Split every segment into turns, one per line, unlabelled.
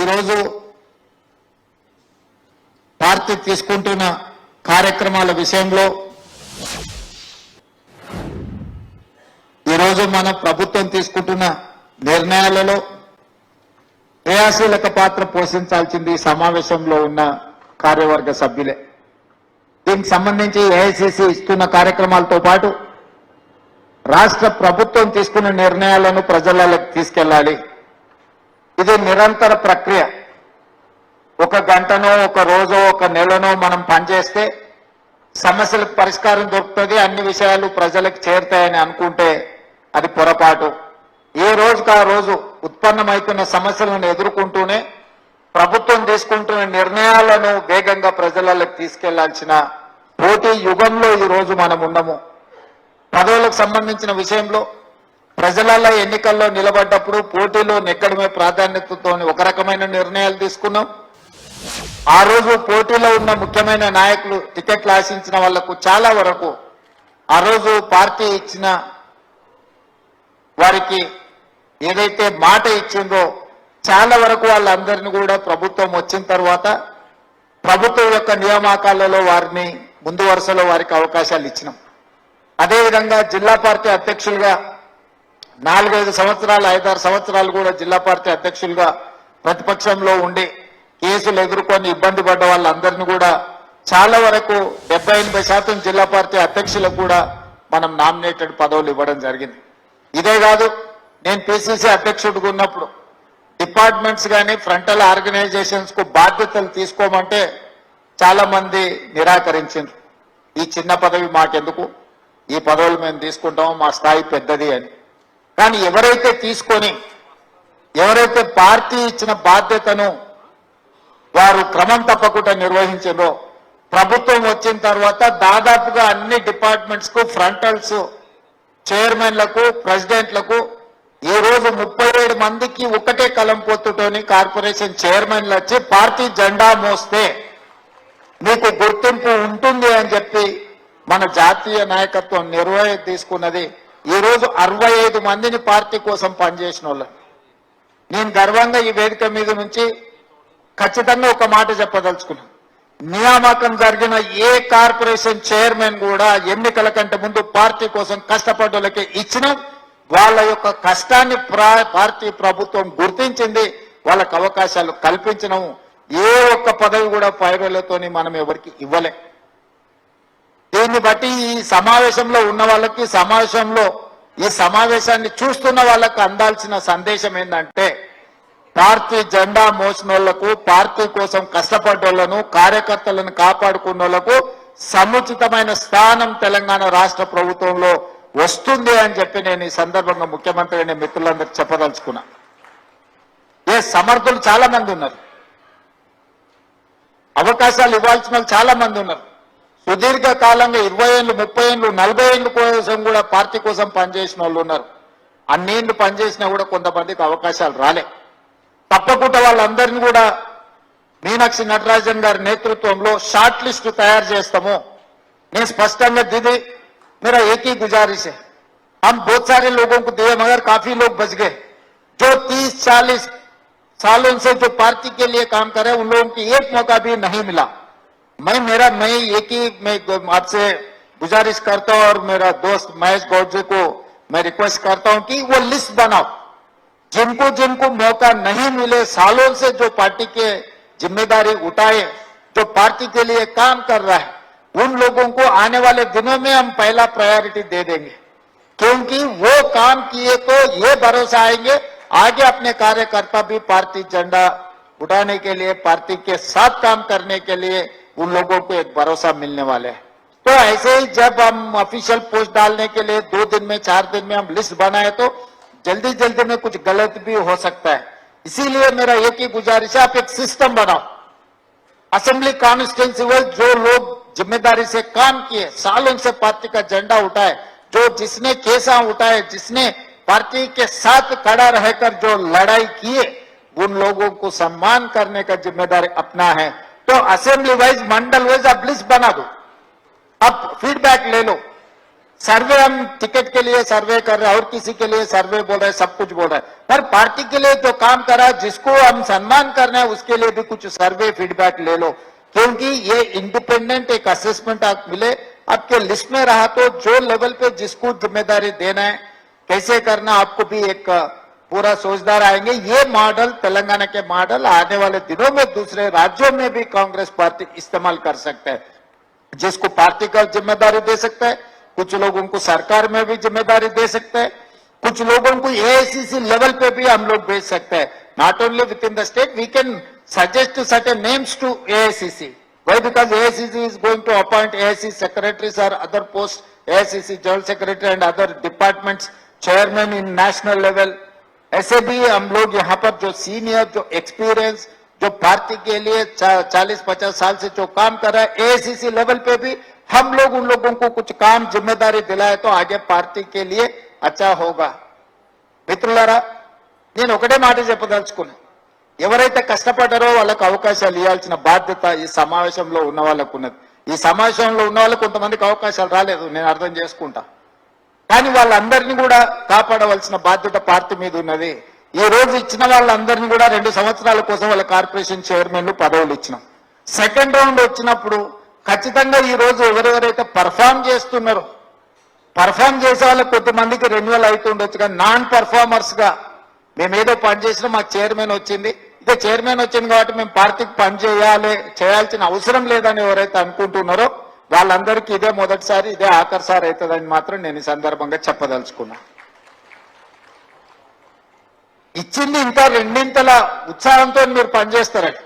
ఈరోజు పార్టీ తీసుకుంటున్న కార్యక్రమాల విషయంలో ఈరోజు మన ప్రభుత్వం తీసుకుంటున్న నిర్ణయాలలో క్రియాశీలక పాత్ర పోషించాల్సింది ఈ సమావేశంలో ఉన్న కార్యవర్గ సభ్యులే. దీనికి సంబంధించి ఏఐసిసి ఇస్తున్న కార్యక్రమాలతో పాటు రాష్ట్ర ప్రభుత్వం తీసుకున్న నిర్ణయాలను ప్రజలకు తీసుకెళ్ళాలి ఇది నిరంతర ప్రక్రియ. ఒక గంటనో ఒక రోజో ఒక నెలనో మనం పనిచేస్తే సమస్యలకు పరిష్కారం దొరుకుతుంది అన్ని విషయాలు ప్రజలకు చేరుతాయని అనుకుంటే అది పొరపాటు. ఏ రోజుకు ఆ రోజు ఉత్పన్నమవుతున్న సమస్యలను ఎదుర్కొంటూనే ప్రభుత్వం తీసుకుంటున్న నిర్ణయాలను వేగంగా ప్రజలకు తీసుకెళ్ళాల్సిన పోటీ యుగంలో ఈ రోజు మనం ఉండము పదవులకు సంబంధించిన విషయంలో ప్రజలలో ఎన్నికల్లో నిలబడ్డప్పుడు పోటీలో నెక్కడమే ప్రాధాన్యతతో ఒక రకమైన నిర్ణయాలు తీసుకున్నాం. ఆ రోజు పోటీలో ఉన్న ముఖ్యమైన నాయకులు టికెట్లు ఆశించిన వాళ్ళకు చాలా వరకు ఆ రోజు పార్టీ ఇచ్చిన వారికి ఏదైతే మాట ఇచ్చిందో చాలా వరకు వాళ్ళందరినీ కూడా ప్రభుత్వం వచ్చిన తర్వాత ప్రభుత్వం యొక్క నియామకాలలో వారిని ముందు వరుసలో వారికి అవకాశాలు ఇచ్చినాం. అదేవిధంగా జిల్లా పార్టీ అధ్యక్షులుగా నాలుగైదు సంవత్సరాలు ఐదారు సంవత్సరాలు కూడా జిల్లా పార్టీ అధ్యక్షులుగా ప్రతిపక్షంలో ఉండి కేసులు ఎదుర్కొని ఇబ్బంది పడ్డ వాళ్ళందరినీ కూడా చాలా వరకు డెబ్బై ఎనభై శాతం జిల్లా పార్టీ అధ్యక్షులకు కూడా మనం నామినేటెడ్ పదవులు ఇవ్వడం జరిగింది. ఇదే కాదు నేను పిసిసి అధ్యక్షుడిగా ఉన్నప్పుడు డిపార్ట్మెంట్స్ కానీ ఫ్రంటల్ ఆర్గనైజేషన్స్కు బాధ్యతలు తీసుకోమంటే చాలా మంది నిరాకరించారు ఈ చిన్న పదవి మాకెందుకు? ఈ పదవులు మేము తీసుకుంటాము మా స్థాయి పెద్దది అని. కానీ ఎవరైతే తీసుకొని ఎవరైతే పార్టీ ఇచ్చిన బాధ్యతను వారు క్రమం తప్పకుండా నిర్వహించారో ప్రభుత్వం వచ్చిన తర్వాత దాదాపుగా అన్ని డిపార్ట్మెంట్స్కు ఫ్రంటల్స్ చైర్మన్లకు ప్రెసిడెంట్లకు ఈ రోజు ముప్పై ఏడు మందికి ఒకటే కలం పొత్తుతోని కార్పొరేషన్ చైర్మన్లు వచ్చి పార్టీ జెండా మోస్తే మీకు గుర్తింపు ఉంటుంది అని చెప్పి మన జాతీయ నాయకత్వం నిర్వహి తీసుకున్నది ఈ రోజు అరవై ఐదు మందిని పార్టీ కోసం పనిచేసిన వాళ్ళు. నేను గర్వంగా ఈ వేదిక మీద నుంచి ఖచ్చితంగా ఒక మాట చెప్పదలుచుకున్నాను. నియామకం జరిగిన ఏ కార్పొరేషన్ చైర్మన్ కూడా ఎన్నికల కంటే ముందు పార్టీ కోసం కష్టపడ్డోళ్ళకి ఇచ్చిన వాళ్ళ యొక్క కష్టాన్ని పార్టీ ప్రభుత్వం గుర్తించింది. వాళ్ళకు అవకాశాలు కల్పించడం ఏ ఒక్క పదవి కూడా పైరులతోని మనం ఎవరికి ఇవ్వలే. దీన్ని బట్టి ఈ సమావేశంలో ఉన్న వాళ్ళకి సమావేశంలో ఈ సమావేశాన్ని చూస్తున్న వాళ్ళకి అందాల్సిన సందేశం ఏంటంటే పార్టీ జెండా మోసినోళ్ళకు పార్టీ కోసం కష్టపడ్డోళ్ళను కార్యకర్తలను కాపాడుకున్నోళ్ళకు సముచితమైన స్థానం తెలంగాణ రాష్ట్ర ప్రభుత్వంలో వస్తుంది అని చెప్పి నేను ఈ సందర్భంగా ముఖ్యమంత్రి అనే మిత్రులందరికీ చెప్పదలుచుకున్నా. ఏ సమర్థులు చాలా మంది ఉన్నారు. అవకాశాలు ఇవ్వాల్సిన వాళ్ళు చాలా మంది ఉన్నారు. సుదీర్ఘ కాలంగా ఇరవై ఏళ్ళు ముప్పై ఏళ్ళు నలభై ఏళ్ళ కోసం కూడా పార్టీ కోసం పనిచేసిన వాళ్ళు ఉన్నారు అన్నేళ్ళు పనిచేసినా కూడా కొంతమందికి అవకాశాలు రాలే తప్పకుండా వాళ్ళందరినీ కూడా మీనాక్షి నటరాజన్ గారి నేతృత్వంలో షార్ట్ లిస్ట్ తయారు చేస్తాము నేను స్పష్టంగా దీది मेरा एक ही गुजारिश है हम बहुत सारे लोगों को दिए मगर काफी लोग बच गए जो 30 40 सालों से जो पार्टी के लिए काम कर रहे हैं उन लोगों की एक मौका भी नहीं मिला मैं, मेरा, मैं एक ही मैं आपसे गुजारिश करता हूँ और मेरा दोस्त महेश गौड़ जी को मैं रिक्वेस्ट करता हूँ कि वो लिस्ट बनाओ। जिनको जिनको मौका नहीं मिले, सालों से जो पार्टी के ज़िम्मेदारी उठाए, जो पार्टी के लिए काम कर रहा है, उन लोगों को आने वाले दिनों में हम पहला प्रायोरिटी दे देंगे। क्योंकि वो काम किए तो ये भरोसा आएँगे, आगे अपने कार्यकर्ता भी पार्टी झंडा उठाने के लिए, पार्टी के साथ काम करने के लिए उन लोगों को एक भरोसा मिलने वाले हैं। तो ऐसे ही जब हम ऑफिशियल पोस्ट डालने के लिए दो दिन में, चार दिन में हम लिस्ट बनाए तो जल्दी जल्दी में कुछ गलत भी हो सकता है। इसीलिए मेरा एक ही गुजारिश है, आप एक सिस्टम बनाओ। असेंबली कॉन्स्टिट्यूंसी में जो लोग ज़िम्मेदारी से काम किए, सालों से पार्टी का झंडा उठाए, जो जिसने केसा उठाए, जिसने पार्टी के साथ खड़ा रहकर जो लड़ाई किए, उन लोगों को सम्मान करने का ज़िम्मेदारी अपना है। तो असेंबली वाइज मंडल वाइज आप लिस्ट बना दो। अब फीडबैक ले लो। सर्वे हम टिकट के लिए सर्वे कर रहे हैं, और किसी के लिए सर्वे बोल रहे हैं, सब कुछ बोल रहे हैं। पर पार्टी के लिए जो काम कर रहा है, जिसको हम सम्मान कर रहे हैं, उसके लिए भी कुछ सर्वे फीडबैक ले लो। क्योंकि ये इंडिपेंडेंट एक असेसमेंट आप मिले। आपके लिस्ट में रहा तो जो लेवल पे जिसको ज़िम्मेदारी देना है, कैसे करना आपको भी एक पूरा सोचदार आएँगे ये मॉडल तेलंगाना के मॉडल आने वाले दिनों में दूसरे राज्यों में भी कांग्रेस पार्टी इस्तेमाल कर सकते हैं जिसको पार्टी का ज़िम्मेदारी दे सकता है कुछ लोगों को सरकार में भी ज़िम्मेदारी दे सकते हैं कुछ लोगों को एआईसीसी लेवल पे भी हम लोग भेज सकते हैं not only within the state we can suggest certain names to AICC. Why? Because AICC is going to appoint AICC secretaries or other posts, AICC general secretary and other departments, chairman in national level. ऐसे भी हम लोग यहाँ पर जो senior जो experience जो party के लिए चालीस पचास साल से जो काम कर रहा है एआईसीसी लेवल पे भी हम लोग उन लोगों को कुछ काम जिम्मेदारी दिलाए तो आगे पार्टी के लिए अच्छा होगा మిత్రులారా నేను ఒకటే మాట చెప్పదలుచుకున్నా ఎవరైతే కష్టపడ్డారో వాళ్ళకు అవకాశాలు ఇవ్వాల్సిన బాధ్యత ఈ సమావేశంలో ఉన్న వాళ్ళకు ఉన్నది ఈ సమావేశంలో ఉన్న వాళ్ళకు కొంతమందికి అవకాశాలు రాలేదు నేను అర్థం చేసుకుంటా కానీ వాళ్ళందరినీ కూడా కాపాడవలసిన బాధ్యత పార్టీ మీద ఉన్నది. ఈ రోజు ఇచ్చిన వాళ్ళందరినీ కూడా రెండు సంవత్సరాల కోసం వాళ్ళ కార్పొరేషన్ చైర్మన్లు పదవులు ఇచ్చినాం. సెకండ్ రౌండ్ వచ్చినప్పుడు ఖచ్చితంగా ఈ రోజు ఎవరెవరైతే పర్ఫామ్ చేస్తున్నారో పర్ఫామ్ చేసే వాళ్ళ కొంతమందికి రెన్యువల్ అవుతుండొచ్చు కానీ నాన్ పర్ఫార్మర్స్గా మేము ఏదో పని చేసినా మాకు చైర్మన్ వచ్చింది. ఇదే చైర్మన్ వచ్చింది కాబట్టి మేము పార్టీకి పని చేయాలి చేయాల్సిన అవసరం లేదని ఎవరైతే అనుకుంటున్నారో వాళ్ళందరికీ ఇదే మొదటిసారి ఇదే ఆఖరిసారి అవుతుందని మాత్రం నేను ఈ సందర్భంగా చెప్పదలుచుకున్నా. ఇచ్చింది ఇంకా రెండింతల ఉత్సాహంతో మీరు పనిచేస్తారని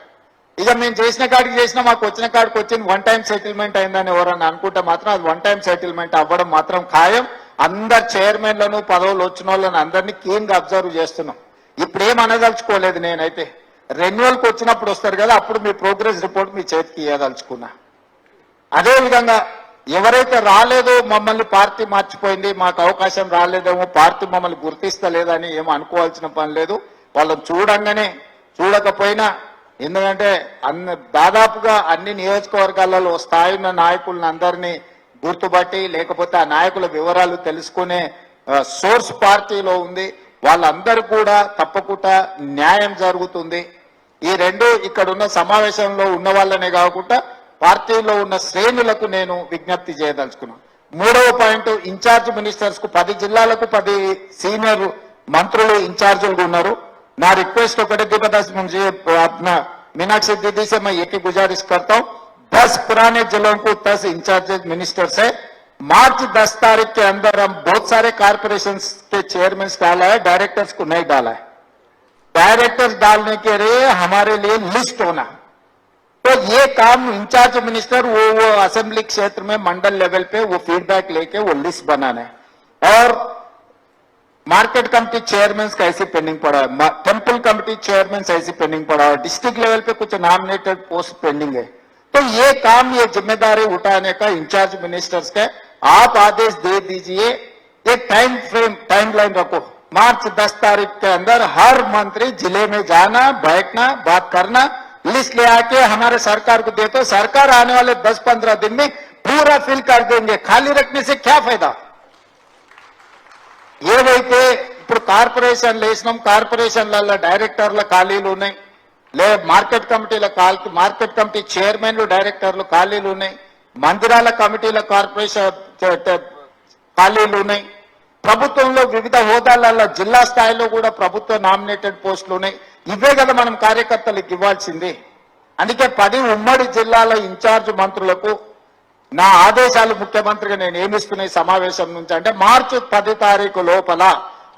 ఇక మేము చేసిన కాడికి చేసినా మాకు వచ్చిన కాడికి వచ్చింది వన్ టైం సెటిల్మెంట్ అయిందని ఎవరన్నా అనుకుంటే మాత్రం అది వన్ టైం సెటిల్మెంట్ అవ్వడం మాత్రం ఖాయం. అందరు చైర్మన్లను పదవులు వచ్చిన వాళ్ళని అందరినీ క్లీన్గా అబ్జర్వ్ చేస్తున్నాం. ఇప్పుడు ఏం అనదలుచుకోలేదు నేనైతే. రెన్యువల్కి వచ్చినప్పుడు వస్తారు కదా అప్పుడు మీ ప్రోగ్రెస్ రిపోర్ట్ మీ చేతికి ఇవ్వదలుచుకున్నా అదేవిధంగా ఎవరైతే రాలేదో మమ్మల్ని పార్టీ మార్చిపోయింది మాకు అవకాశం రాలేదేమో పార్టీ మమ్మల్ని గుర్తిస్తలేదని ఏమో అనుకోవాల్సిన పని లేదు. వాళ్ళని చూడంగానే చూడకపోయినా ఎందుకంటే అన్ని దాదాపుగా అన్ని నియోజకవర్గాలలో స్థాయి ఉన్న నాయకులను అందరినీ గుర్తుపట్టి లేకపోతే ఆ నాయకుల వివరాలు తెలుసుకునే సోర్స్ పార్టీలో ఉంది. వాళ్ళందరూ కూడా తప్పకుండా న్యాయం జరుగుతుంది. ఈ రెండు ఇక్కడ ఉన్న సమావేశంలో ఉన్న వాళ్ళనే కాకుండా పార్టీలో ఉన్న శ్రేణులకు నేను విజ్ఞప్తి చేయదలుచుకున్నాను మూడవ పాయింట్ ఇన్ఛార్జ్ మినిస్టర్స్ కు పది జిల్లాలకు పది సీనియర్ మంత్రులు ఇన్ఛార్జీలు ఉన్నారు నా रिक्वेस्ट ఒకటే दीपदास मुझे अपना मीनाक्षी दीदी से मैं एक ही गुजारिश करता हूँ दस पुराने जिलों को दस इंचार्ज मिनिस्टर्स है मार्च दस तारीख के अंदर हम बहुत सारे कारपोरेशन के चेयरमैन डाला है डायरेक्टर्स को नहीं डाला है डायरेक्टर्स डालने के लिए हमारे लिए लिस्ट होना तो ये काम इंचार्ज मिनिस्टर, वो वो असेंबली क्षेत्र में मंडल लेवल पे वो फीडबैक लेके वो लिस्ट बनाना है। और मार्केट कमेटी चेयरमैन का ऐसे पेंडिंग पड़ा है। टेंपल कमेटी चेयरमैन ऐसे पेंडिंग पड़ा है। डिस्ट्रिक्ट लेवल पे कुछ नॉमिनेटेड पोस्ट पेंडिंग है। तो ये काम, ये ज़िम्मेदारी उठाने का इंचार्ज मिनिस्टर्स का, आप आदेश दे दीजिए। एक टाइम फ्रेम टाइम लाइन रखो। मार्च 10 तारीख के अंदर हर मंत्री ज़िले में जाना, बैठना, बात करना लिस्ट ले आके हमारे सरकार को दे तो सरकार आने वाले 10-15 दिन में पूरा फिल कर देंगे खाली रखने से क्या फायदा ఏవైతే ఇప్పుడు కార్పొరేషన్లు వేసినాం కార్పొరేషన్లలో డైరెక్టర్ల ఖాళీలు ఉన్నాయి లే మార్కెట్ కమిటీల కాల్ మార్కెట్ కమిటీ చైర్మన్లు డైరెక్టర్లు ఖాళీలు ఉన్నాయి మందిరాల కమిటీల కార్పొరేషన్ చ- చ- ఖాళీలు ఉన్నాయి ప్రభుత్వంలో వివిధ హోదాలలో జిల్లా స్థాయిలో కూడా ప్రభుత్వ నామినేటెడ్ పోస్టులు ఉన్నాయి ఇవే కదా మనం కార్యకర్తలకు ఇవ్వాల్సింది. అందుకే పది ఉమ్మడి జిల్లాల ఇన్ఛార్జ్ మంత్రులకు నా ఆదేశాలు ముఖ్యమంత్రిగా నేను ఏమిస్తున్నాయి సమావేశం నుంచి అంటే మార్చి పది తారీఖు లోపల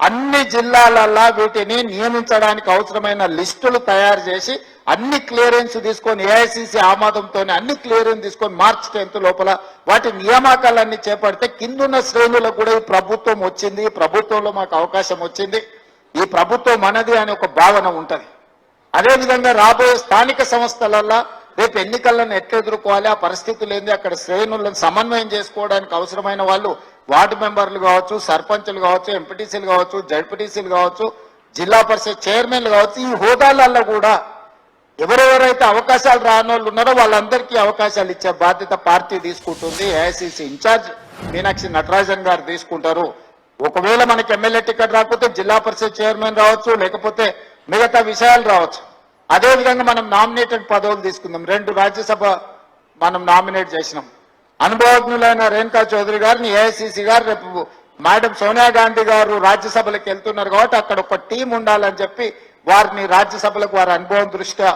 అన్ని జిల్లాలల్లా వీటిని నియమించడానికి అవసరమైన లిస్టులు తయారు చేసి అన్ని క్లియరెన్స్ తీసుకొని ఏఐసిసి ఆమోదంతో అన్ని క్లియరెన్స్ తీసుకొని మార్చ్ టెన్త్ లోపల వాటి నియామకాలన్నీ చేపడితే కిందున్న శ్రేణులకు కూడా ఈ ప్రభుత్వం వచ్చింది. ప్రభుత్వంలో మాకు అవకాశం వచ్చింది. ఈ ప్రభుత్వం మనది అనే ఒక భావన ఉంటుంది. అదేవిధంగా రాబోయే స్థానిక సంస్థలల్లో రేపు ఎన్నికలను ఎట్లా ఎదుర్కోవాలి ఆ పరిస్థితులు ఏంది అక్కడ శ్రేణులను సమన్వయం చేసుకోవడానికి అవసరమైన వాళ్ళు వార్డు మెంబర్లు కావచ్చు సర్పంచులు కావచ్చు ఎంపీటీసీలు కావచ్చు జడ్పీటీసీలు కావచ్చు జిల్లా పరిషత్ చైర్మన్లు కావచ్చు ఈ హోదాలలో కూడా ఎవరెవరైతే అవకాశాలు రాని వాళ్ళు ఉన్నారో వాళ్ళందరికీ అవకాశాలు ఇచ్చే బాధ్యత పార్టీ తీసుకుంటుంది. ఏఐసిసి ఇన్ఛార్జ్ మీనాక్షి నటరాజన్ గారు తీసుకుంటారు. ఒకవేళ మనకి ఎమ్మెల్యే టికెట్ రాకపోతే జిల్లా పరిషత్ చైర్మన్ రావచ్చు లేకపోతే మిగతా విషయాలు రావచ్చు. అదే విధంగా మనం నామినేటెడ్ పదవులు తీసుకుందాం. రెండు రాజ్యసభ మనం నామినేట్ చేసినాం. అనుభవజ్ఞులైన రేణుకా చౌదరి గారిని ఏఐసిసి గారు రేపు మేడం సోనియా గాంధీ గారు రాజ్యసభలకు వెళ్తున్నారు కాబట్టి అక్కడ ఒక టీం ఉండాలని చెప్పి వారిని రాజ్యసభలకు వారి అనుభవం దృష్ట్యా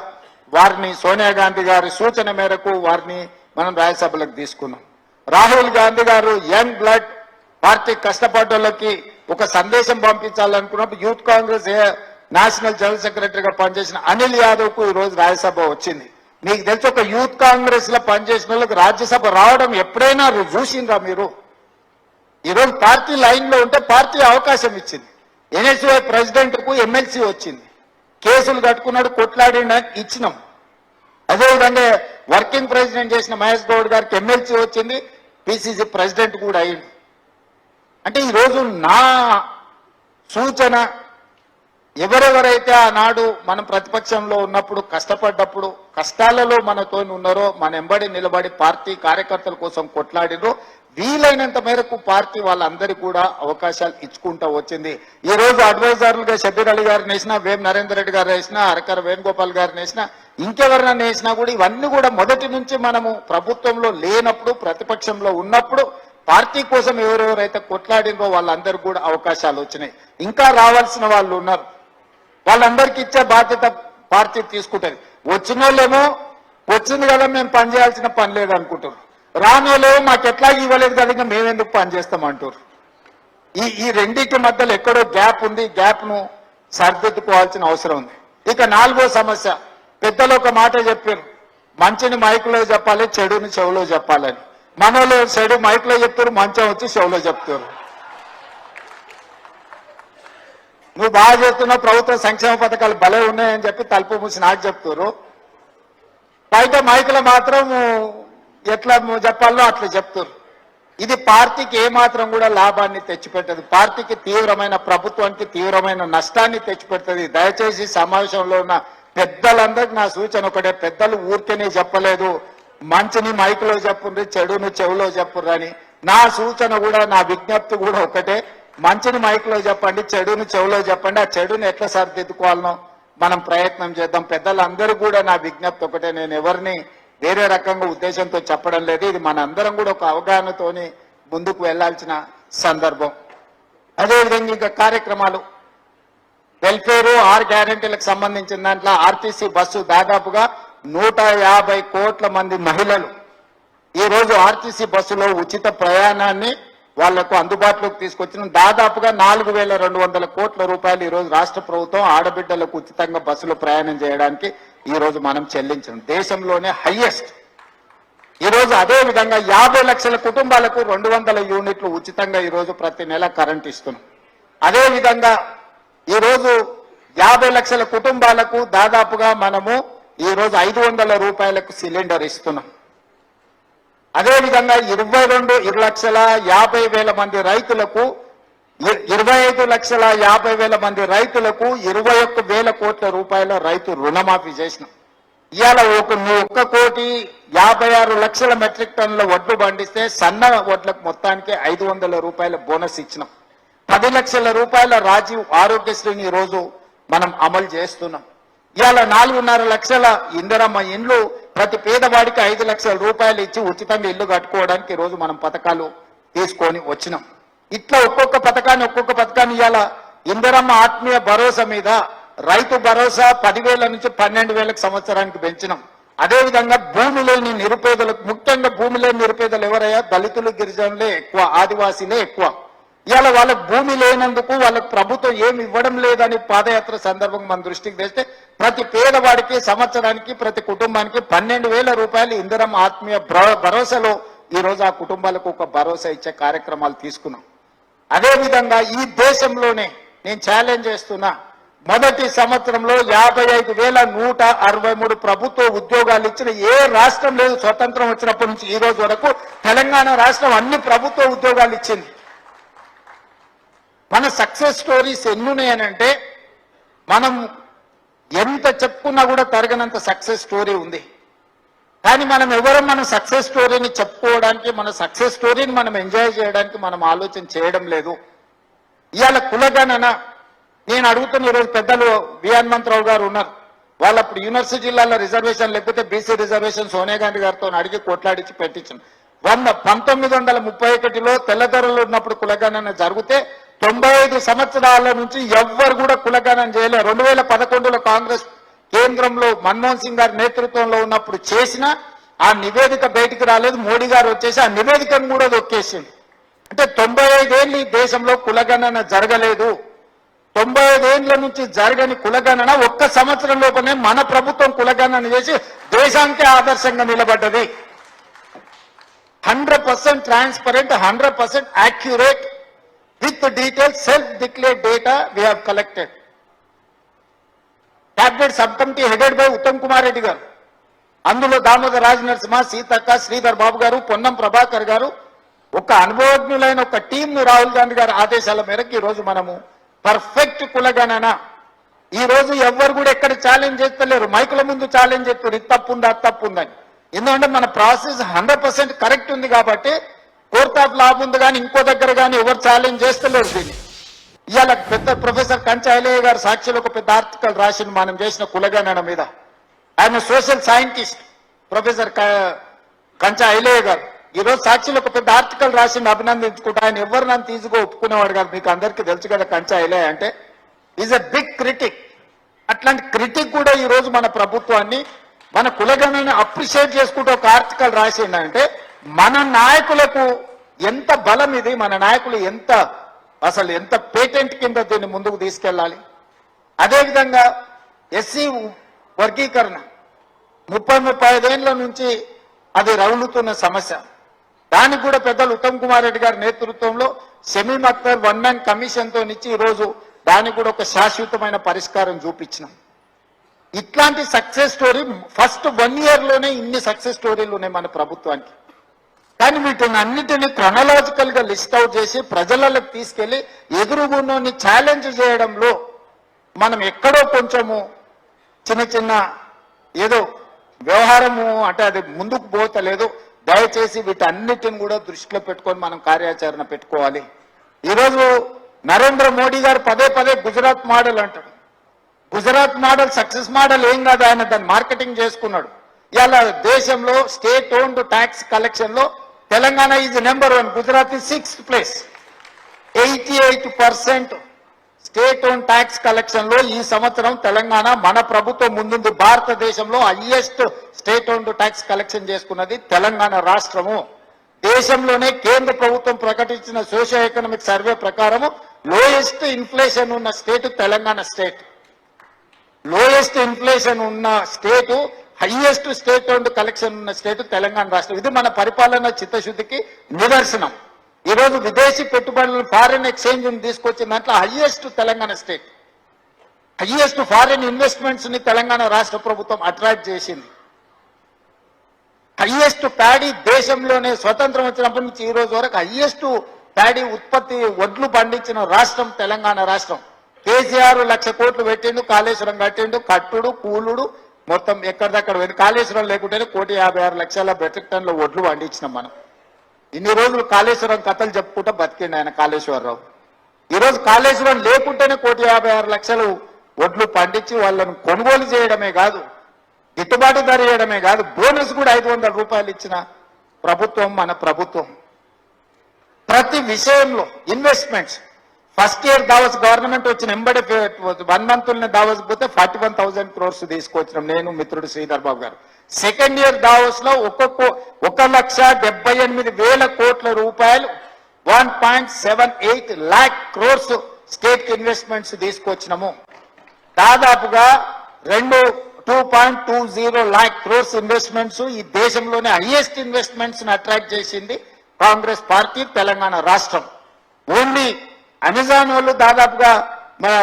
వారిని సోనియా గాంధీ గారి సూచన మేరకు వారిని మనం రాజ్యసభలకు తీసుకున్నాం. రాహుల్ గాంధీ గారు యంగ్ బ్లడ్ పార్టీ కష్టపడ్డోళ్ళకి ఒక సందేశం పంపించాలనుకున్నప్పుడు యూత్ కాంగ్రెస్ నేషనల్ జనరల్ సెక్రటరీగా పనిచేసిన అనిల్ యాదవ్కు ఈ రోజు రాజ్యసభ వచ్చింది. మీకు తెలిసి ఒక యూత్ కాంగ్రెస్లో పనిచేసిన వాళ్ళకి రాజ్యసభ రావడం ఎప్పుడైనా చూసిండ్రా మీరు? ఈ రోజు పార్టీ లైన్లో ఉంటే పార్టీ అవకాశం ఇచ్చింది. ఎన్ఎస్యుఐ ప్రెసిడెంట్కు ఎమ్మెల్సీ వచ్చింది. కేసులు కట్టుకున్నాడు కొట్లాడిన ఇచ్చినాం. అదేవిధంగా వర్కింగ్ ప్రెసిడెంట్ చేసిన మహేష్ గౌడ్ గారికి ఎమ్మెల్సీ వచ్చింది. పిసిసి ప్రెసిడెంట్ కూడా అయింది అంటే ఈరోజు నా సూచన ఎవరెవరైతే ఆనాడు మనం ప్రతిపక్షంలో ఉన్నప్పుడు కష్టపడ్డప్పుడు కష్టాలలో మనతో ఉన్నారో మన ఎంబడి నిలబడి పార్టీ కార్యకర్తల కోసం కొట్లాడినో వీలైనంత మేరకు పార్టీ వాళ్ళందరికీ కూడా అవకాశాలు ఇచ్చుకుంటూ వచ్చింది. ఈ రోజు అడ్వైజర్లుగా షబీర్ అలీ గారిని వేసినా వేం నరేందర్ రెడ్డి గారు వేసినా అరకర వేణుగోపాల్ గారిని వేసినా ఇంకెవరినైనా వేసినా కూడా ఇవన్నీ కూడా మొదటి నుంచి మనము ప్రభుత్వంలో లేనప్పుడు ప్రతిపక్షంలో ఉన్నప్పుడు పార్టీ కోసం ఎవరెవరైతే కొట్లాడినో వాళ్ళందరూ కూడా అవకాశాలు వచ్చినాయి. ఇంకా రావాల్సిన వాళ్ళు ఉన్నారు. వాళ్ళందరికీ ఇచ్చే బాధ్యత పార్టీ తీసుకుంటుంది. వచ్చిన వాళ్ళేమో వచ్చింది కదా మేము పని చేయాల్సిన పని లేదు అనుకుంటారు రాని మాకు ఎట్లా ఇవ్వలేదు కదా ఇంకా మేమెందుకు పని చేస్తాం అంటారు ఈ ఈ రెండింటి మధ్యలో ఎక్కడో గ్యాప్ ఉంది. గ్యాప్ను సరిదిద్దుకోవాల్సిన అవసరం ఉంది. ఇక నాలుగో సమస్య. పెద్దలు ఒక మాట చెప్పారు. మంచిని మైకులో చెప్పాలి చెడుని చెవులో చెప్పాలని. మనలో సైడు మైకులో చెప్తారు మంచం వచ్చి షోలో చెప్తారు. నువ్వు బాగా చేస్తున్నావు ప్రభుత్వ సంక్షేమ పథకాలు భలే ఉన్నాయని చెప్పి తలుపు మూసి నాకు చెప్తారు. బయట మైకులు మాత్రం ఎట్లా చెప్పాలో అట్లా చెప్తారు. ఇది పార్టీకి ఏమాత్రం కూడా లాభాన్ని తెచ్చిపెట్టదు. పార్టీకి తీవ్రమైన ప్రభుత్వానికి తీవ్రమైన నష్టాన్ని తెచ్చిపెడుతుంది. దయచేసి సమావేశంలో ఉన్న పెద్దలందరికి నా సూచన ఒకటే పెద్దలు ఊరికేనే చెప్పలేదు. మంచిని మైకులో చెప్పుండ్రి చెడును చెవులో చెప్పుర్రు అని. నా సూచన కూడా నా విజ్ఞప్తి కూడా ఒకటే. మంచిని మైకులో చెప్పండి చెడును చెవులో చెప్పండి. ఆ చెడుని ఎట్లా సరిదిద్దుకోవాలనో మనం ప్రయత్నం చేద్దాం. పెద్దలందరూ కూడా నా విజ్ఞప్తి ఒకటే. నేను ఎవరిని వేరే రకంగా ఉద్దేశంతో చెప్పడం లేదు. ఇది మనందరం కూడా ఒక అవగాహనతోని ముందుకు వెళ్ళాల్సిన సందర్భం. అదేవిధంగా ఇంకా కార్యక్రమాలు. వెల్ఫేరు ఆర్ గ్యారెంటీలకు సంబంధించిన దాంట్లో ఆర్టీసీ బస్సు దాదాపుగా నూట యాభై కోట్ల మంది మహిళలు ఈరోజు ఆర్టీసీ బస్సులో ఉచిత ప్రయాణాన్ని వాళ్ళకు అందుబాటులోకి తీసుకొచ్చిన దాదాపుగా నాలుగు వేల రెండు వందల కోట్ల రూపాయలు ఈరోజు రాష్ట్ర ప్రభుత్వం ఆడబిడ్డలకు ఉచితంగా బస్సులో ప్రయాణం చేయడానికి ఈరోజు మనం చెల్లించడం. దేశంలోనే హయ్యెస్ట్ ఈరోజు అదే విధంగా యాభై లక్షల కుటుంబాలకు రెండు వందల యూనిట్లు ఉచితంగా ఈరోజు ప్రతి నెల కరెంట్ ఇస్తున్నాం. అదేవిధంగా ఈరోజు యాభై లక్షల కుటుంబాలకు దాదాపుగా మనము ఈ రోజు ఐదు వందల రూపాయలకు సిలిండర్ ఇస్తున్నాం. అదేవిధంగా ఇరవై రెండు ఇరు లక్షల యాభై వేల మంది రైతులకు ఇ- ఇరవై ఐదు లక్షల యాభై వేల మంది రైతులకు ఇరవై ఒక్క వేల కోట్ల రూపాయల రైతు రుణమాఫీ చేసినాం. ఇవాళ ఒక నువ్వు ఒక్క కోటి యాభై ఆరు లక్షల మెట్రిక్ టన్నుల వడ్లు పండిస్తే సన్న వడ్లకు మొత్తానికి ఐదు వందల రూపాయల బోనస్ ఇచ్చినాం. పది లక్షల రూపాయల రాజీవ్ ఆరోగ్యశ్రీని ఈరోజు రోజు మనం అమలు చేస్తున్నాం. ఇవాళ నాలుగున్నర లక్షల ఇందిరమ్మ ఇండ్లు ప్రతి పేదవాడికి ఐదు లక్షల రూపాయలు ఇచ్చి ఉచితంగా ఇల్లు కట్టుకోవడానికి రోజు మనం పథకాలు తీసుకొని వచ్చినాం. ఇట్లా ఒక్కొక్క పథకాన్ని ఒక్కొక్క పథకాన్ని ఇవాళ ఇందిరమ్మ ఆత్మీయ భరోసా మీద రైతు భరోసా పదివేల నుంచి పన్నెండు వేలకు సంవత్సరానికి పెంచినాం. అదేవిధంగా భూమి లేని నిరుపేదలకు ముఖ్యంగా భూమి లేని నిరుపేదలు ఎవరయ్యా? దళితులు గిరిజనులే ఎక్కువ ఆదివాసీలే ఎక్కువ. ఇవాళ వాళ్ళకి భూమి లేనందుకు వాళ్ళకి ప్రభుత్వం ఏమి ఇవ్వడం లేదని పాదయాత్ర సందర్భంగా మన దృష్టికి తెస్తే ప్రతి పేదవాడికి సంవత్సరానికి ప్రతి కుటుంబానికి పన్నెండు వేల రూపాయలు ఇందిరం ఆత్మీయ భరోసాలో ఈ రోజు ఆ కుటుంబాలకు ఒక భరోసా ఇచ్చే కార్యక్రమాలు తీసుకున్నాం. అదే విధంగా ఈ దేశంలోనే నేను ఛాలెంజ్ చేస్తున్నా మొదటి సంవత్సరంలో యాభై ఐదు వేల నూట అరవై మూడు ప్రభుత్వ ఉద్యోగాలు ఇచ్చిన ఏ రాష్ట్రం లేదు స్వతంత్రం వచ్చినప్పటి నుంచి ఈ రోజు వరకు తెలంగాణ రాష్ట్రం అన్ని ప్రభుత్వ ఉద్యోగాలు ఇచ్చింది. మన సక్సెస్ స్టోరీస్ ఎన్నున్నాయనంటే మనం ఎంత చెప్పుకున్నా కూడా తరగనంత సక్సెస్ స్టోరీ ఉంది. కానీ మనం ఎవరం మన సక్సెస్ స్టోరీని చెప్పుకోవడానికి మన సక్సెస్ స్టోరీని మనం ఎంజాయ్ చేయడానికి మనం ఆలోచన చేయడం లేదు. ఇవాళ కులగణన నేను అడుగుతున్న ఈరోజు పెద్దలు వి హనుమంతరావు గారు ఉన్నారు. వాళ్ళు అప్పుడు యూనివర్సిటీ జిల్లాలో రిజర్వేషన్ లేకపోతే బీసీ రిజర్వేషన్ సోనియా గాంధీ గారితో అడిగి కొట్లాడించి పెట్టించాను వంద పంతొమ్మిది వందల ముప్పై ఒకటిలో తెల్లదొరలు ఉన్నప్పుడు కులగణన జరిగితే తొంభై ఐదు సంవత్సరాల నుంచి ఎవ్వరు కూడా కులగణన చేయలేదు రెండు వేల పదకొండులో కాంగ్రెస్ కేంద్రంలో మన్మోహన్ సింగ్ గారి నేతృత్వంలో ఉన్నప్పుడు చేసిన ఆ నివేదిక బయటికి రాలేదు. మోడీ గారు వచ్చేసి ఆ నివేదికను కూడా దొక్కేసింది అంటే తొంభై ఐదేళ్ళు ఈ దేశంలో కులగణన జరగలేదు. తొంభై ఐదేళ్ళ నుంచి జరగని కులగణన ఒక్క సంవత్సరం లోపలనే మన ప్రభుత్వం కులగణన చేసి దేశానికే ఆదర్శంగా నిలబడ్డది. Hundred percent transparent hundred percent accurate with detail self declare data we have collected cabinet sub committee headed by Uttam Kumar Reddy garu అందులో దామోదర్ రాజ్ నరసింహ సీతక్క శ్రీధర్ బాబు గారు పొన్నం ప్రభాకర్ గారు ఒక అనుభవజ్ఞులైన ఒక టీంను రాహుల్ గాంధీ గారి ఆదేశాల మేరకు ఈ రోజు మనము పర్ఫెక్ట్ కులగణన. ఈ రోజు ఎవ్వరు కూడా ఎక్కడ ఛాలెంజ్ చేస్తలేరు. మైకుల ముందు ఛాలెంజ్ చేస్తారు ఇది తప్పు ఉందా? తప్పు ఉందని. ఎందుకంటే మన ప్రాసెస్ హండ్రెడ్ పర్సెంట్ కరెక్ట్ ఉంది కాబట్టి కోర్ట్ ఆఫ్ లా ఉంది కానీ ఇంకో దగ్గర కానీ ఎవరు ఛాలెంజ్ చేస్తలేరు దీన్ని. ఇవాళ పెద్ద ప్రొఫెసర్ కంచాయలయ్య గారు సాక్షిలో ఒక పెద్ద ఆర్టికల్ రాసింది మనం చేసిన కులగణన మీద. ఆయన social scientist professor Kancha Ilaiah Kancha Ilaiah గారు. ఈ రోజు సాక్షిలో ఒక పెద్ద ఆర్టికల్ రాసింది అభినందించుకుంటా ఆయన ఎవరు నన్ను తీసుకు ఒప్పుకునేవాడు కాదు మీకు అందరికీ తెలుసు కదా కంచాయలయ్య అంటే. ఈజ్ ఎ బిగ్ క్రిటిక్ అట్లాంటి క్రిటిక్ కూడా ఈరోజు మన ప్రభుత్వాన్ని మన కులగణని అప్రిషియేట్ చేసుకుంటూ ఒక ఆర్టికల్ రాసిందంటే మన నాయకులకు ఎంత బలం ఇది మన నాయకులు ఎంత అసలు ఎంత పేటెంట్ కింద దీన్ని ముందుకు తీసుకెళ్ళాలి? అదేవిధంగా ఎస్సీ వర్గీకరణ. ముప్పై ముప్పై ఐదేళ్ళ నుంచి అది రగులుతున్న సమస్య. దానికి కూడా పెద్దలు ఉత్తమ్ కుమార్ రెడ్డి గారి నేతృత్వంలో సెమీ అఖ్తర్ వన్ మ్యాన్ కమిషన్తో ఇచ్చి రోజు దానికి కూడా ఒక శాశ్వతమైన పరిష్కారం చూపించినాం. ఇట్లాంటి సక్సెస్ స్టోరీ ఫస్ట్ వన్ ఇయర్లోనే ఇన్ని సక్సెస్ స్టోరీలు ఉన్నాయి మన ప్రభుత్వానికి. కానీ వీటిని అన్నిటినీ క్రొనలాజికల్గా లిస్ట్ అవుట్ చేసి ప్రజలకు తీసుకెళ్ళి ఎదురుగున్నోని ఛాలెంజ్ చేయడంలో మనం ఎక్కడో కొంచెము చిన్న చిన్న ఏదో వ్యవహారము అంటే అది ముందుకు పోతలేదు. దయచేసి వీటన్నిటిని కూడా దృష్టిలో పెట్టుకొని మనం కార్యాచరణ పెట్టుకోవాలి. ఈరోజు నరేంద్ర మోడీ గారు పదే పదే గుజరాత్ మోడల్ అంటాడు. గుజరాత్ మోడల్ సక్సెస్ మోడల్ ఏం కాదు ఆయన దాన్ని మార్కెటింగ్ చేసుకున్నాడు. ఇలా దేశంలో స్టేట్ ఓన్డ్ ట్యాక్స్ కలెక్షన్లో Telangana is number one Gujarat is sixth place eighty eight percent state own tax కలెక్షన్లో ఈ సంవత్సరం తెలంగాణ మన ప్రభుత్వం ముందుంది. భారతదేశంలో highest state own tax collection చేసుకున్నది తెలంగాణ రాష్ట్రము. దేశంలోనే కేంద్ర ప్రభుత్వం ప్రకటించిన సోషియో ఎకనామిక్ సర్వే ప్రకారము లోయెస్ట్ ఇన్ఫ్లేషన్ ఉన్న state Telangana state lowest inflation ఉన్న state highest state and collection ఉన్న స్టేట్ తెలంగాణ రాష్ట్రం. ఇది మన పరిపాలన చిత్తశుద్ధికి నిదర్శనం. ఈ రోజు విదేశీ పెట్టుబడులను ఫారిన్ ఎక్స్చేంజ్ తీసుకొచ్చిన దాంట్లో highest Telangana state highest foreign ఇన్వెస్ట్మెంట్స్ని Telangana రాష్ట్ర ప్రభుత్వం అట్రాక్ట్ చేసింది. హైయెస్ట్ ప్యాడీ దేశంలోనే స్వతంత్రం వచ్చినప్పటి నుంచి ఈ రోజు వరకు హైయెస్ట్ ప్యాడీ ఉత్పత్తి వడ్లు పండించిన రాష్ట్రం తెలంగాణ రాష్ట్రం. కేసీఆర్ లక్ష కోట్లు పెట్టిండు కాళేశ్వరం కట్టిండు కట్టుడు కూలుడు మొత్తం ఎక్కడిదక్కడ పోయింది? కాళేశ్వరం లేకుంటేనే కోటి యాభై ఆరు లక్షల మెట్రిక్ టన్ల వడ్లు పండించినాం మనం. ఇన్ని రోజులు కాళేశ్వరం కథలు చెప్పుకుంటా బతికిండు ఆయన కాళేశ్వరరావు. ఈరోజు కాళేశ్వరం లేకుంటేనే కోటి యాభై ఆరు లక్షలు వడ్లు పండించి వాళ్ళను కొనుగోలు చేయడమే కాదు గిట్టుబాటు ధర చేయడమే కాదు బోనస్ కూడా ఐదు వందల రూపాయలు ఇచ్చిన ప్రభుత్వం మన ప్రభుత్వం. ప్రతి విషయంలో investments first year Davos government వచ్చిన ఎంబడి వన్ మంత్ దావస్ పోతే ఫార్టీ వన్ థౌసండ్ క్రోర్స్ తీసుకొచ్చినాం నేను మిత్రుడు శ్రీధర్ బాబు గారు. సెకండ్ ఇయర్ దావస్లో ఒక్కొక్క ఒక లక్ష డెబ్బై ఎనిమిది వేల కోట్ల రూపాయలు one point seven eight lakh crores state investments తీసుకొచ్చినాము. దాదాపుగా రెండు two point two zero lakh crores investments ఈ దేశంలోనే హైయెస్ట్ ఇన్వెస్ట్మెంట్స్ అట్రాక్ట్ చేసింది కాంగ్రెస్ పార్టీ తెలంగాణ రాష్ట్రం. ఓన్లీ అమెజాన్ వాళ్ళు దాదాపుగా మన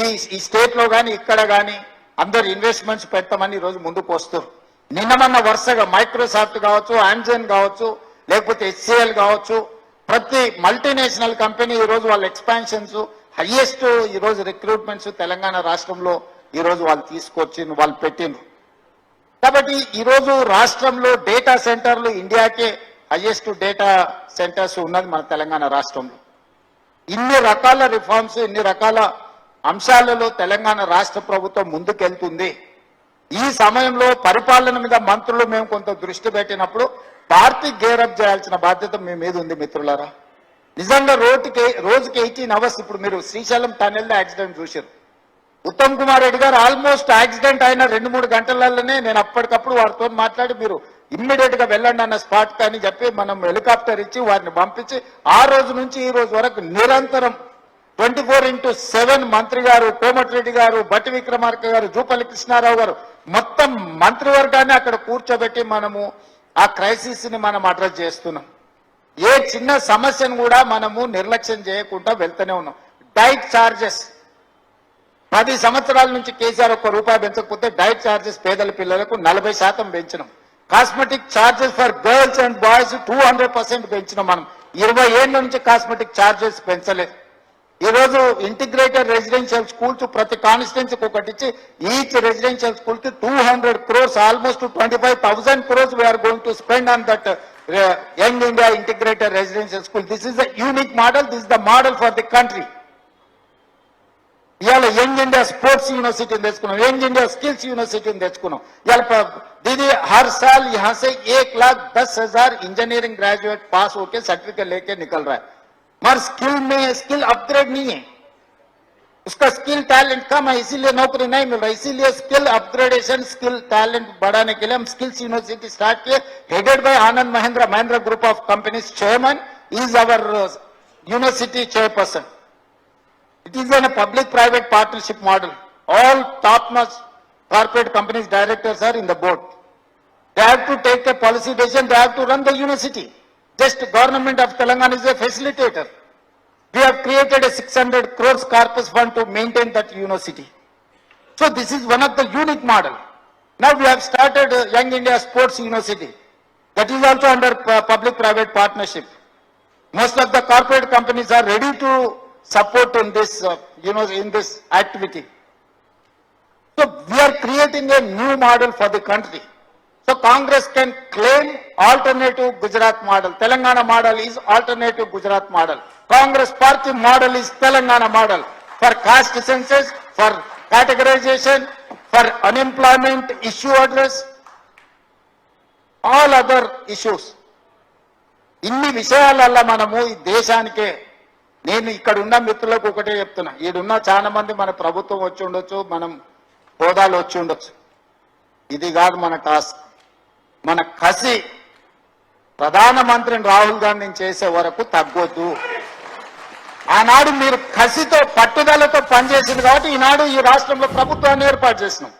ఈ ఈ స్టేట్లో కానీ ఇక్కడ కానీ అందరు ఇన్వెస్ట్మెంట్స్ పెట్టమని ఈ రోజు ముందుకు వస్తారు నిన్న మొన్న వరుసగా మైక్రోసాఫ్ట్ కావచ్చు ఆమ్జన్ కావచ్చు లేకపోతే హెచ్సిఎల్ కావచ్చు ప్రతి మల్టీనేషనల్ కంపెనీ ఈ రోజు వాళ్ళ ఎక్స్పాన్షన్స్ హైయెస్ట్ ఈరోజు రిక్రూట్మెంట్స్ తెలంగాణ రాష్ట్రంలో ఈరోజు వాళ్ళు తీసుకొచ్చి వాళ్ళు పెట్టిండ్రు. కాబట్టి ఈరోజు రాష్ట్రంలో డేటా సెంటర్లు ఇండియాకే హయ్యెస్ట్ డేటా సెంటర్స్ ఉన్నది మన తెలంగాణ రాష్ట్రంలో. ఇన్ని రకాల రిఫార్మ్స్ ఇన్ని రకాల అంశాలలో తెలంగాణ రాష్ట్ర ప్రభుత్వం ముందుకెళ్తుంది. ఈ సమయంలో పరిపాలన మీద మంత్రులు మేము కొంత దృష్టి పెట్టినప్పుడు పార్టీ గేరప్ చేయాల్సిన బాధ్యత మీ మీద ఉంది మిత్రులారా. నిజంగా రోడ్డుకి రోజుకి ఎయిటీన్ అవర్స్ ఇప్పుడు మీరు శ్రీశైలం టనెల్ యాక్సిడెంట్ చూశారు. ఉత్తమ్ కుమార్ రెడ్డి గారు ఆల్మోస్ట్ యాక్సిడెంట్ అయిన రెండు మూడు గంటలలోనే నేను అప్పటికప్పుడు వారితో మాట్లాడి మీరు ఇమ్మీడియట్గా వెళ్ళండి అన్న స్పాట్ కానీ చెప్పి మనం హెలికాప్టర్ ఇచ్చి వారిని పంపించి ఆ రోజు నుంచి ఈ రోజు వరకు నిరంతరం ట్వంటీ ఫోర్ ఇంటూ సెవెన్ మంత్రి గారు కోమటిరెడ్డి గారు బట్టి విక్రమార్క గారు జూపల్లి కృష్ణారావు గారు మొత్తం మంత్రివర్గాన్ని అక్కడ కూర్చోబెట్టి మనము ఆ క్రైసిస్ని మనం అడ్రస్ చేస్తున్నాం. ఏ చిన్న సమస్యను కూడా మనము నిర్లక్ష్యం చేయకుండా వెళ్తూనే ఉన్నాం. డైట్ ఛార్జెస్ పది సంవత్సరాల నుంచి కేసీఆర్ ఒక్క రూపాయి పెంచకపోతే డైట్ ఛార్జెస్ పేదల పిల్లలకు నలభై శాతం పెంచినాం. Cosmetic charges for girls and boys two hundred percent పెంచినాం మనం. ఇరవై ఏళ్ళ నుంచి కాస్మెటిక్ ఛార్జెస్ పెంచలేదు ఈ రోజు ఇంటిగ్రేటెడ్ రెసిడెన్షియల్ స్కూల్స్ ప్రతి కాన్స్టిట్యున్సీకి ఒకటి ఇచ్చి ఈచ్ రెసిడెన్షియల్ స్కూల్కి two hundred crores almost twenty five thousand crores we are going to spend on that young India integrated residential school this is the unique model this the model for the country ఇవాళ young India sports యూనివర్సిటీని తెచ్చుకున్నాం. Young India skills दीदी हर साल यहाँ से एक लाख दस हज़ार इंजीनियरिंग ग्रेजुएट पास होकर सर्टिफिकेट लेके निकल रहा है मगर स्किल में स्किल अपग्रेड नहीं है उसका स्किल टैलेंट कम है इसीलिए नौकरी नहीं मिल रहा इसीलिए स्किल अपग्रेडेशन स्किल टैलेंट बढ़ाने के लिए हम स्किल्स यूनिवर्सिटी स्टार्ट किए headed by Anand Mahindra Mahindra group of companies chairman is our university chairperson It is in a public-private partnership model. All top-notch corporate companies directors are in the board. They have to take a policy decision, they have to run the university. Just government of Telangana is a facilitator. We have created a 600 crores corpus fund to maintain that university. So this is one of the unique model. Now we have started uh, Young India Sports University. That is also under uh, public-private partnership. Most of the corporate companies are ready to support in this, uh, you know, in this activity. So we are creating a new model for the country. So Congress can claim alternative Gujarat model. Telangana model is alternative Gujarat model. Congress party model is Telangana model for caste census, for categorization, for unemployment issue address, all other issues. ఇన్ని విషయాలల్లో మనము ఈ దేశానికే నేను ఇక్కడ ఉన్న మిత్రులకు ఒకటే చెప్తున్నా. ఈడున్న చాలా మంది మన ప్రభుత్వం వచ్చి ఉండొచ్చు మనం హోదాలు వచ్చి ఉండొచ్చు. ఇది కాదు మన కాస్ మన కసి ప్రధానమంత్రిని రాహుల్ గాంధీని చేసే వరకు తగ్గొద్దు. ఆనాడు మీరు కసితో పట్టుదలతో పనిచేసింది కాబట్టి ఈనాడు ఈ రాష్ట్రంలో ప్రభుత్వాన్ని ఏర్పాటు చేసినాం.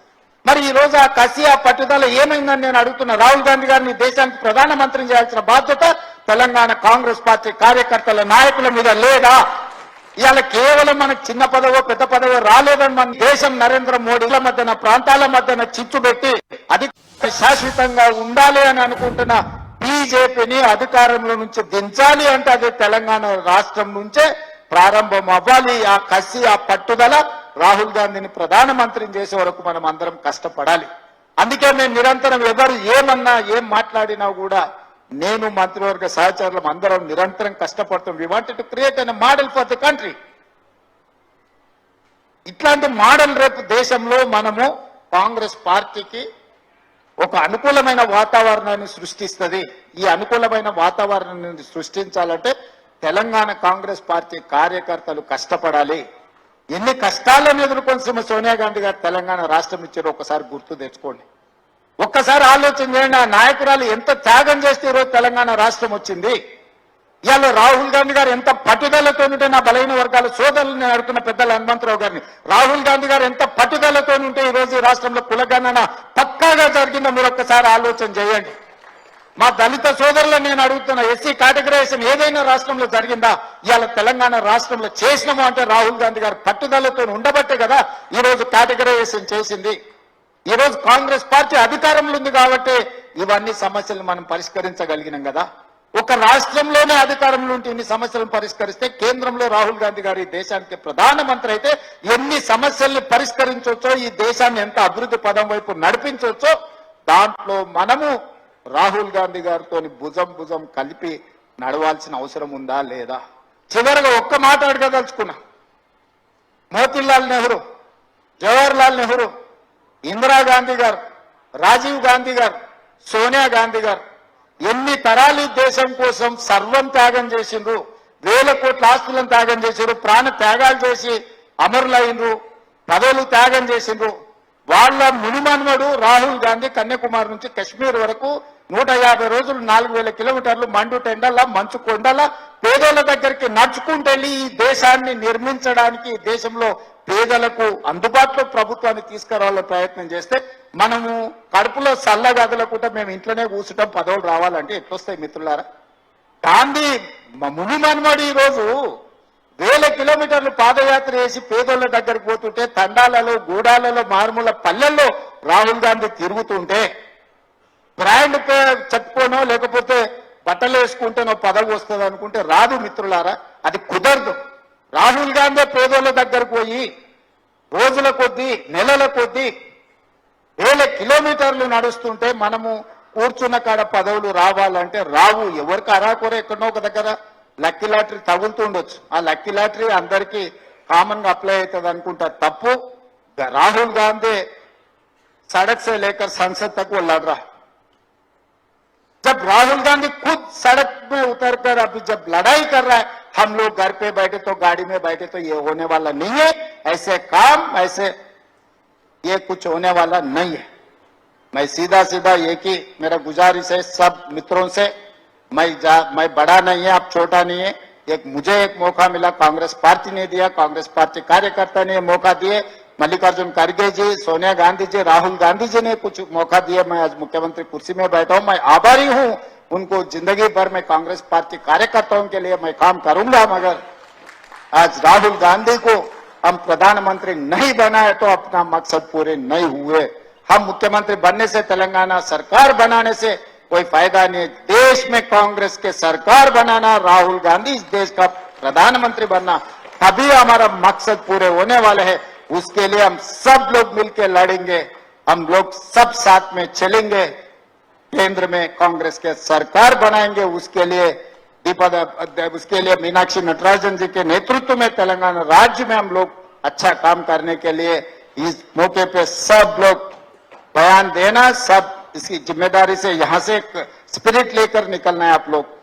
మరి ఈ రోజు ఆ కసి ఆ పట్టుదల ఏమైందని నేను అడుగుతున్నా. రాహుల్ గాంధీ గారిని దేశానికి ప్రధానమంత్రిని చేయాల్సిన బాధ్యత తెలంగాణ కాంగ్రెస్ పార్టీ కార్యకర్తల నాయకుల మీద లేదా ఇవాళ కేవలం మనకు చిన్న పదవో పెద్ద పదవో రాలేదని మన దేశం నరేంద్ర మోడీల మధ్యన ప్రాంతాల మధ్యన చిచ్చు పెట్టి అది శాశ్వతంగా ఉండాలి అని అనుకుంటున్న బీజేపీని అధికారంలో నుంచి దించాలి అంటే అది తెలంగాణ రాష్ట్రం నుంచే ప్రారంభం అవ్వాలి. ఆ కసి ఆ పట్టుదల రాహుల్ గాంధీని ప్రధానమంత్రిని చేసే వరకు మనం అందరం కష్టపడాలి. అందుకే మేము నిరంతరం ఎవరు ఏమన్నా ఏం మాట్లాడినా కూడా నేను మంత్రివర్గ సహచరులం అందరం నిరంతరం కష్టపడుతాం. We wanted to create an model for the country ఇట్లాంటి మోడల్ రేపు దేశంలో మనము కాంగ్రెస్ పార్టీకి ఒక అనుకూలమైన వాతావరణాన్ని సృష్టిస్తుంది. ఈ అనుకూలమైన వాతావరణాన్ని సృష్టించాలంటే తెలంగాణ కాంగ్రెస్ పార్టీ కార్యకర్తలు కష్టపడాలి. ఎన్ని కష్టాలను ఎదుర్కొని సోనియా గాంధీ గారు తెలంగాణ రాష్ట్రం ఇచ్చారో ఒకసారి గుర్తు తెచ్చుకోండి. ఒక్కసారి ఆలోచన చేయండి ఆ నాయకురాలు ఎంత త్యాగం చేస్తే ఈరోజు తెలంగాణ రాష్ట్రం వచ్చింది? ఇవాళ రాహుల్ గాంధీ గారు ఎంత పట్టుదలతో ఉంటే నా బలహీన వర్గాల సోదరులు నేను అడుగుతున్న పెద్దల హనుమంతరావు గారిని. రాహుల్ గాంధీ గారు ఎంత పట్టుదలతో ఉంటే ఈ రోజు ఈ రాష్ట్రంలో కులగణన పక్కాగా జరిగిందో మీరు ఒక్కసారి ఆలోచన చేయండి. మా దళిత సోదరులను నేను అడుగుతున్నా ఎస్సీ కేటగరైజేషన్ ఏదైనా రాష్ట్రంలో జరిగిందా? ఇవాళ తెలంగాణ రాష్ట్రంలో చేసినాము అంటే రాహుల్ గాంధీ గారు పట్టుదలతో ఉండబట్టే కదా ఈ రోజు కేటగరైజేషన్ చేసింది. ఈరోజు కాంగ్రెస్ పార్టీ అధికారంలో ఉంది కాబట్టి ఇవన్నీ సమస్యలు మనం పరిష్కరించగలిగినాం కదా. ఒక రాష్ట్రంలోనే అధికారంలో ఉంటే ఇన్ని సమస్యలను పరిష్కరిస్తే కేంద్రంలో రాహుల్ గాంధీ గారు ఈ దేశానికి ప్రధానమంత్రి అయితే ఎన్ని సమస్యల్ని పరిష్కరించవచ్చో ఈ దేశాన్ని ఎంత అభివృద్ధి పదం వైపు నడిపించవచ్చో దాంట్లో మనము రాహుల్ గాంధీ గారితో భుజం భుజం కలిపి నడవాల్సిన అవసరం ఉందా లేదా? చివరిగా ఒక్క మాట అడగదలుచుకున్నా. మోతీలాల్ నెహ్రూ జవహర్లాల్ నెహ్రూ ఇందిరాగాంధీ గారు రాజీవ్ గాంధీ గారు సోనియా గాంధీ గారు ఎన్ని తరాలు దేశం కోసం సర్వం త్యాగం చేసిండ్రు వేల కోట్ల ఆస్తులను త్యాగం చేసిండ్రు ప్రాణ త్యాగాలు చేసి అమరులైనరు పదవులు త్యాగం చేసిండ్రు. వాళ్ళ మునిమన్మడు రాహుల్ గాంధీ కన్యాకుమారి నుంచి కశ్మీర్ వరకు నూట యాభై రోజులు నాలుగు వేల కిలోమీటర్లు మండు టెండల మంచు కొండల పేదల దగ్గరికి నడుచుకుంటూ వెళ్ళి ఈ దేశాన్ని నిర్మించడానికి దేశంలో పేదలకు అందుబాటులో ప్రభుత్వాన్ని తీసుకురావాలని ప్రయత్నం చేస్తే మనము కడుపులో చల్లగదలకుండా మేము ఇంట్లోనే కూర్చడం పదవులు రావాలంటే ఎట్లొస్తాయి మిత్రులారా? గాంధీ ముని మన్మడు ఈ రోజు వేల కిలోమీటర్లు పాదయాత్ర చేసి పేదోళ్ళ దగ్గరికి పోతుంటే తండాలలో గూడాలలో మారుమూల పల్లెల్లో రాహుల్ గాంధీ తిరుగుతుంటే బ్రాండ్ చెప్పుకోనో లేకపోతే బట్టలు వేసుకుంటే నువ్వు పదవి వస్తుంది అనుకుంటే రాదు మిత్రులారా అది కుదరదు. రాహుల్ గాంధీ పేదోళ్ళ దగ్గరకు పోయి రోజుల కొద్దీ నెలల కొద్దీ వేల కిలోమీటర్లు నడుస్తుంటే మనము కూర్చున్న కాడ పదవులు రావాలంటే రావు ఎవరికి అరాకొర ఎక్కడో ఒక దగ్గర లక్కీ లాటరీ తగులుతుండొచ్చు ఆ లక్కీ లాటరీ అందరికీ కామన్గా అప్లై అవుతుంది అనుకుంటారు తప్పు. రాహుల్ గాంధీ సడక్సే లేక లేకర్ తక్కువ లడ్రా जब राहुल गांधी खुद सड़क में उतरकर अभी जब लड़ाई कर रहा है, हम लोग घर पे बैठे तो गाड़ी में बैठे तो ये होने वाला नहीं है। ऐसे काम, ऐसे ये कुछ होने वाला नहीं है। मैं सीधा सीधा ये ही मेरा गुजारिश है सब मित्रों से, मैं जा, मैं बड़ा नहीं है, आप छोटा नहीं है। एक, मुझे एक मौका मिला, कांग्रेस पार्टी ने दिया, कांग्रेस पार्टी कार्यकर्ता ने मौका दिए। मल्लिकार्जुन खड़गे जी, सोनिया गांधी जी, राहुल गांधी जी ने कुछ मौका दिया। मैं आज मुख्यमंत्री कुर्सी में बैठा हूँ, मैं आभारी हूँ। उनको ज़िंदगी भर में कांग्रेस पार्टी कार्यकर्ताओं के लिए मैं काम करूँगा, मगर आज राहुल गांधी को हम प्रधानमंत्री नहीं बनाए तो अपना मकसद पूरे नहीं हुए। हम मुख्यमंत्री बनने से तेलंगाना सरकार बनाने से कोई फ़ायदा नहीं। देश में कांग्रेस के सरकार बनाना, राहुल गांधी इस देश का प्रधानमंत्री बनना, तभी हमारा मकसद पूरे होने वाले हैं। उसके लिए हम सब लोग मिलकर लड़ेंगे हम लोग सब साथ में चलेंगे केंद्र में कांग्रेस के सरकार बनाएंगे उसके लिए दीपद उसके लिए मीनाक्षी नटराजन जी के नेतृत्व में तेलंगाना राज्य में हम लोग अच्छा काम करने के लिए इस मौके पे सब लोग बयान देना सब इसकी जिम्मेदारी से यहाँ से एक स्पिरिट लेकर निकलना है आप लोग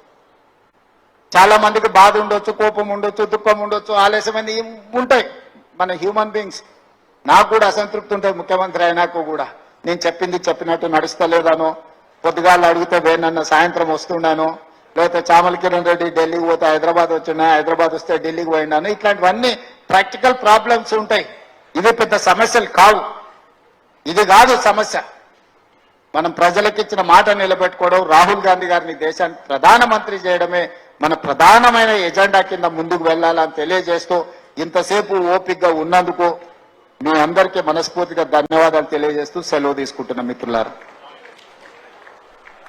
చాలా మందికి బాధ ఉండొచ్చు కోపం ఉండొచ్చు దుఃఖం ఉండొచ్చు ఆలస్యమైంది ఏం ఉంటాయి మన హ్యూమన్ బీయింగ్స్ నాకు కూడా అసంతృప్తి ఉంటుంది ముఖ్యమంత్రి అయినాక కూడా. నేను చెప్పింది చెప్పినట్టు నడుస్తలేదనో పొద్దుగాళ్ళు అడిగితే వేనన్న సాయంత్రం వస్తున్నాను లేకపోతే చామల కిరణ్ రెడ్డి ఢిల్లీకి పోతే హైదరాబాద్ వచ్చినా హైదరాబాద్ వస్తే ఢిల్లీకి పోయినాను ఇట్లాంటివన్నీ ప్రాక్టికల్ ప్రాబ్లమ్స్ ఉంటాయి. ఇవి పెద్ద సమస్యలు కావు. ఇది కాదు సమస్య. మనం ప్రజలకు ఇచ్చిన మాట నిలబెట్టుకోవడం రాహుల్ గాంధీ గారిని దేశానికి ప్రధానమంత్రి చేయడమే మన ప్రధానమైన ఎజెండా కింద ముందుకు వెళ్ళాలని తెలియజేస్తూ ఇంతసేపు ఓపికగా ఉన్నందుకు మీ అందరికీ మనస్ఫూర్తిగా ధన్యవాదాలు తెలియజేస్తూ సెలవు తీసుకుంటున్న మిత్రులారా.